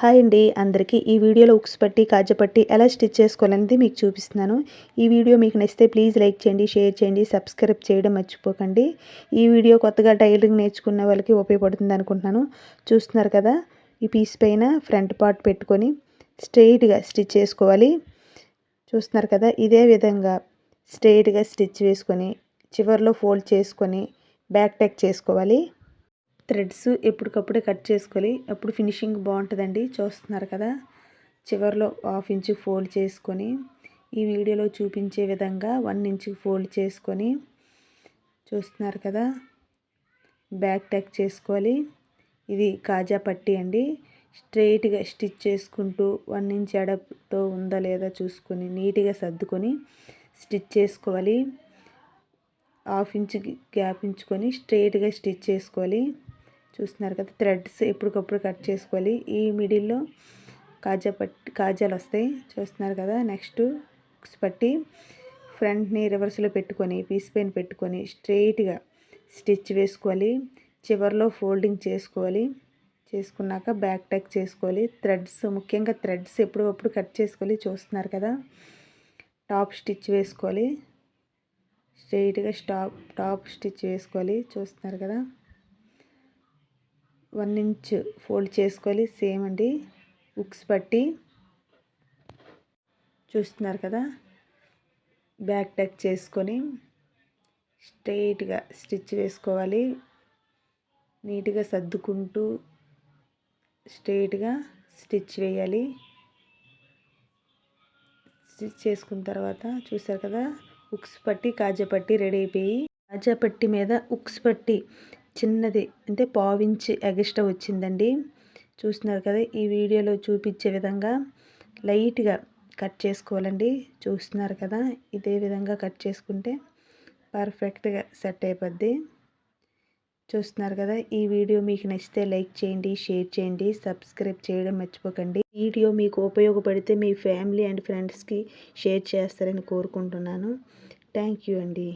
Hi అండి అందరికీ ఈ వీడియోలో ఉక్స్ పట్టి కాజపట్టి ఎలా స్టిచ్ చేసుకోవాలనేది మీకు చూపిస్తున్నాను. ఈ వీడియో మీకు నచ్చితే ప్లీజ్ లైక్ చేయండి షేర్ చేయండి సబ్స్క్రైబ్ చేయడం మర్చిపోకండి. ఈ వీడియో కొత్తగా టైలరింగ్ నేర్చుకున్న వాళ్ళకి ఉపయోగపడుతుంది అనుకుంటున్నాను. చూస్తున్నారు కదా ఈ పీస్ పైన ఫ్రంట్ పార్ట్ పెట్టుకొని స్ట్రెయిట్గా స్టిచ్ చేసుకోవాలి. చూస్తున్నారు కదా ఇదే విధంగా స్ట్రెయిట్గా స్టిచ్ వేసుకొని చివరిలో ఫోల్డ్ చేసుకొని బ్యాక్ టెక్ చేసుకోవాలి. థ్రెడ్స్ ఎప్పటికప్పుడే కట్ చేసుకోవాలి అప్పుడు ఫినిషింగ్ బాగుంటుందండి. చూస్తున్నారు కదా? చివరిలో హాఫ్ ఇంచ్ ఫోల్డ్ చేసుకొని ఈ వీడియోలో చూపించే విధంగా వన్ ఇంచ్ ఫోల్డ్ చేసుకొని చూస్తున్నారు కదా? బ్యాక్ టక్ చేసుకోవాలి. ఇది కాజా పట్టి అండి. స్ట్రైట్గా స్టిచ్ చేసుకుంటూ వన్ ఇంచ్ ఎడతో ఉందా లేదా చూసుకొని నీట్గా సర్దుకొని స్టిచ్ చేసుకోవాలి. హాఫ్ ఇంచ్ గ్యాప్ ఉంచుకొని స్ట్రైట్గా స్టిచ్ చేసుకోవాలి. చూస్తున్నారు కదా థ్రెడ్స్ ఎప్పటికప్పుడు కట్ చేసుకోవాలి. ఈ మిడిల్లో కాజా పట్టి కాజాలు వస్తాయి. చూస్తున్నారు కదా నెక్స్ట్ పట్టి ఫ్రంట్ని రివర్స్లో పెట్టుకొని పీస్ పైన పెట్టుకొని స్ట్రైట్గా స్టిచ్ వేసుకోవాలి. చివరిలో ఫోల్డింగ్ చేసుకోవాలి. చేసుకున్నాక బ్యాక్ టక్ చేసుకోవాలి. థ్రెడ్స్ ముఖ్యంగా థ్రెడ్స్ ఎప్పుడప్పుడు కట్ చేసుకోవాలి. చూస్తున్నారు కదా టాప్ స్టిచ్ వేసుకోవాలి. స్ట్రైట్గా స్టాప్ టాప్ స్టిచ్ వేసుకోవాలి. చూస్తున్నారు కదా. వన్ ఇంచ్ ఫోల్డ్ చేసుకోవాలి. సేమ్ అండి. ఉక్స్ పట్టి చూస్తున్నారు కదా? బ్యాక్ టక్ చేసుకొని స్ట్రైట్గా స్టిచ్ వేసుకోవాలి. నీట్గా సర్దుకుంటూ స్ట్రైట్గా స్టిచ్ వేయాలి. స్టిచ్ చేసుకున్న తర్వాత చూసారు కదా? ఉక్స్ పట్టి కాజా పట్టి రెడీ అయిపోయి కాజా పట్టి మీద ఉక్స్ పట్టి చిన్నది అంటే పావించి ఎగస్ట్రా వచ్చిందండి. చూస్తున్నారు కదా ఈ వీడియోలో చూపించే విధంగా లైట్గా కట్ చేసుకోవాలండి. చూస్తున్నారు కదా ఇదే విధంగా కట్ చేసుకుంటే పర్ఫెక్ట్గా సెట్ అయిపోద్ది. చూస్తున్నారు కదా ఈ వీడియో మీకు నచ్చితే లైక్ చేయండి షేర్ చేయండి సబ్స్క్రైబ్ చేయడం మర్చిపోకండి. వీడియో మీకు ఉపయోగపడితే మీ ఫ్యామిలీ అండ్ ఫ్రెండ్స్కి షేర్ చేస్తారని కోరుకుంటున్నాను. థ్యాంక్ యూ అండి.